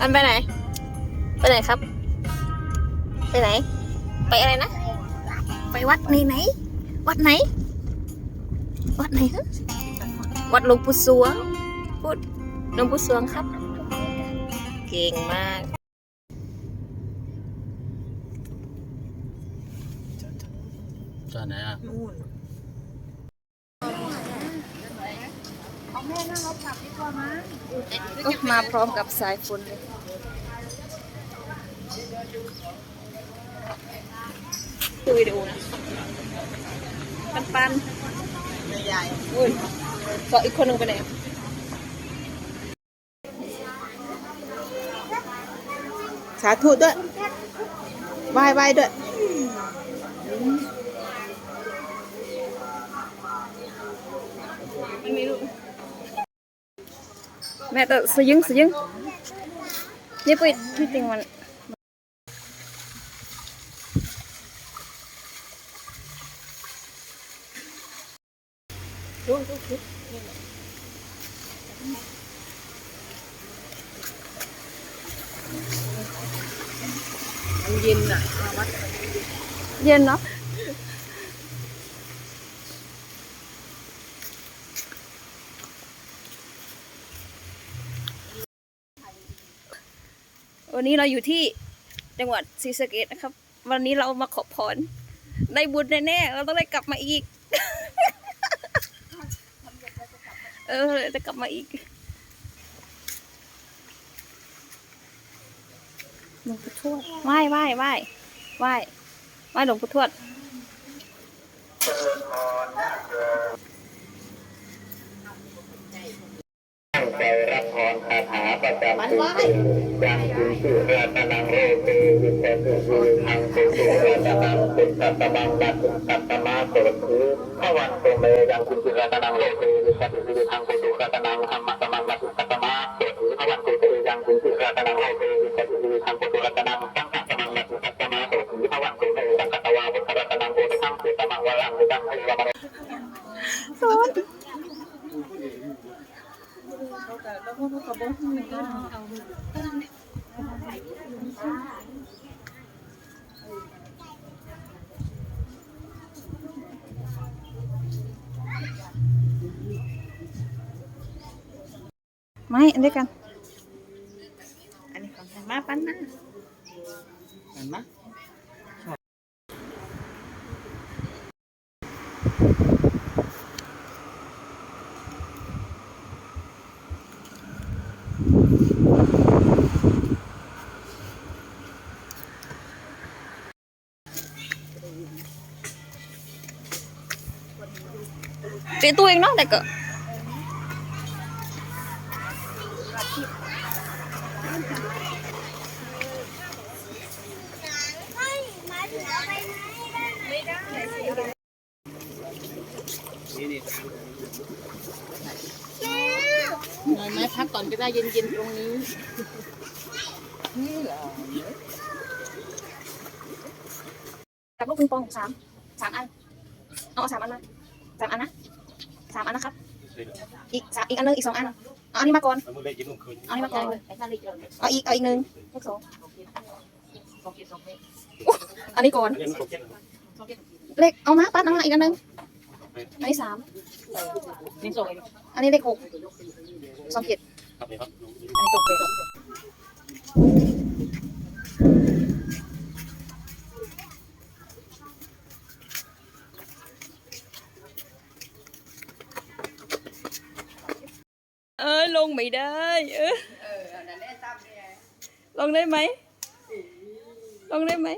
อันไปไหน ไปไหนครับ ไปไหน ไปอะไรนะ ไปวัดไหนไหน วัดไหน วัดไหนฮะวัดหลวงปู่สวงพูดหลวงปู่สวงครับ เก่งมากจอดไหนอะ ก็มาพร้อมกับสายฝนเลยดูวิดีโอนะปันปันใหญ่อุ้ยก็อีกคนหนึ่งไปไหนสาธุด้วยไหว้ไหว้ด้วย ไม่มีลูก แม่ตัวสยึงสยึงเนี่ยไปที่จริงมันมันเย็นอะ เย็นเนาะ วันนี้เราอยู่ที่จังหวัดศรีสะเกษนะครับ วันนี้เรามาขอพรได้บุญแน่ๆเราต้องได้กลับมาอีก เออจะกลับมาอีกหลวงปู่ทวดไหว้ไหว้ไหว้ไหว้ไหว้หลวงปู่ทวด ใจรับพรคาถาประจำตัวยังคุณสุราตนังโรเตวิเศษสุทังสุสุราตนังปุตตะตะบังดัตุตัตตมาโสตุพระวันโตเมยังคุณสุราตนังโรเตวิเศษสุทังสุสุราตนังธรรมะตมังดัตุตัตตมาโสตุพระวันโตเมยังคุณสุราตนังโรเตวิ ไม่อันเดียวกัน อันนี้ของใครมาปั้นนะเห็นไหมเจ๊ตัวเองเนาะแต่ก็หน่อยไหมพักก่อนก็ได้เย็นๆตรงนี้กับลูกปิงปองสามสามอัน เอาสามอันมาสามอันนะ สามอันนะครับ อีกสามอีกอันนึงอีกสองอันเอาอันนี้มาก่อนเอาอันนี้มาก่อนเอาอีกเอาอีกหนึ่งเลขสองอันนี้ก่อนเลขเอามาปั้นเอามาอีกอันนึงอันนี้สามนี่ส่อันนี้เลขหกสองเจ็ดอันนี้ส่งไป ออลงไม่ได้ เออลงได้ไหมลงได้ไหม